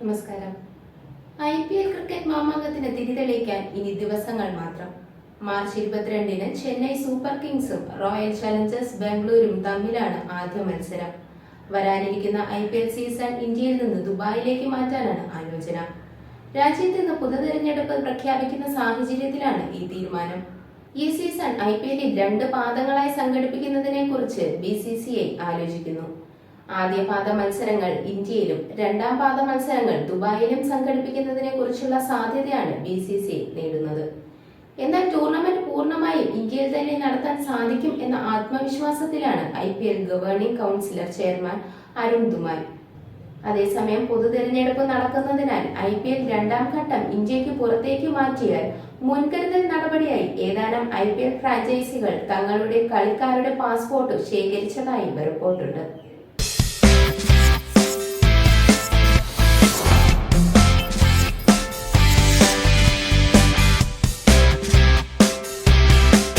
നമസ്കാരം. I P L cricket മാമാങ്കത്തിന് തിരിതെളിയിക്കാൻ ഇനി ദിവസങ്ങൾ മാത്രം. മാർച്ച് ഇരുപത്തിരണ്ടിന് ചെന്നൈ സൂപ്പർ കിങ്സും റോയൽ ചലഞ്ചേഴ്സ് ബാംഗ്ലൂരും തമ്മിലാണ് ആദ്യ മത്സരം. വരാനിരിക്കുന്ന ഐ പി എൽ സീസൺ ഇന്ത്യയിൽ നിന്ന് ദുബായിലേക്ക് മാറ്റാനാണ് ആലോചന. രാജ്യത്ത് നിന്ന് പൊതുതെരഞ്ഞെടുപ്പ് പ്രഖ്യാപിക്കുന്ന സാഹചര്യത്തിലാണ് ഈ തീരുമാനം. ഈ സീസൺ ഐ പി എല്ലിൽ രണ്ട് പാദങ്ങളായി സംഘടിപ്പിക്കുന്നതിനെ കുറിച്ച് ബി സി സി ഐ ആലോചിക്കുന്നു. ആദ്യ പാദ മത്സരങ്ങൾ ഇന്ത്യയിലും രണ്ടാം പാദ മത്സരങ്ങൾ ദുബായിലും സംഘടിപ്പിക്കുന്നതിനെ കുറിച്ചുള്ള സാധ്യതയാണ് ബി സി സി നേടുന്നത്. എന്നാൽ ടൂർണമെന്റ് പൂർണമായും ഇന്ത്യയിൽ തന്നെ നടത്താൻ സാധിക്കും എന്ന ആത്മവിശ്വാസത്തിലാണ് I P L governing councillor chairman Arun Dhumal അതേസമയം പൊതു തെരഞ്ഞെടുപ്പ് നടക്കുന്നതിനാൽ ഐ പി എൽ രണ്ടാം ഘട്ടം ഇന്ത്യയ്ക്ക് പുറത്തേക്ക് മാറ്റിയാൽ മുൻകരുതൽ നടപടിയായി ഏതാനും ഐ പി എൽ ഫ്രാഞ്ചൈസികൾ തങ്ങളുടെ കളിക്കാരുടെ പാസ്പോർട്ട് ശേഖരിച്ചതായും റിപ്പോർട്ടുണ്ട്.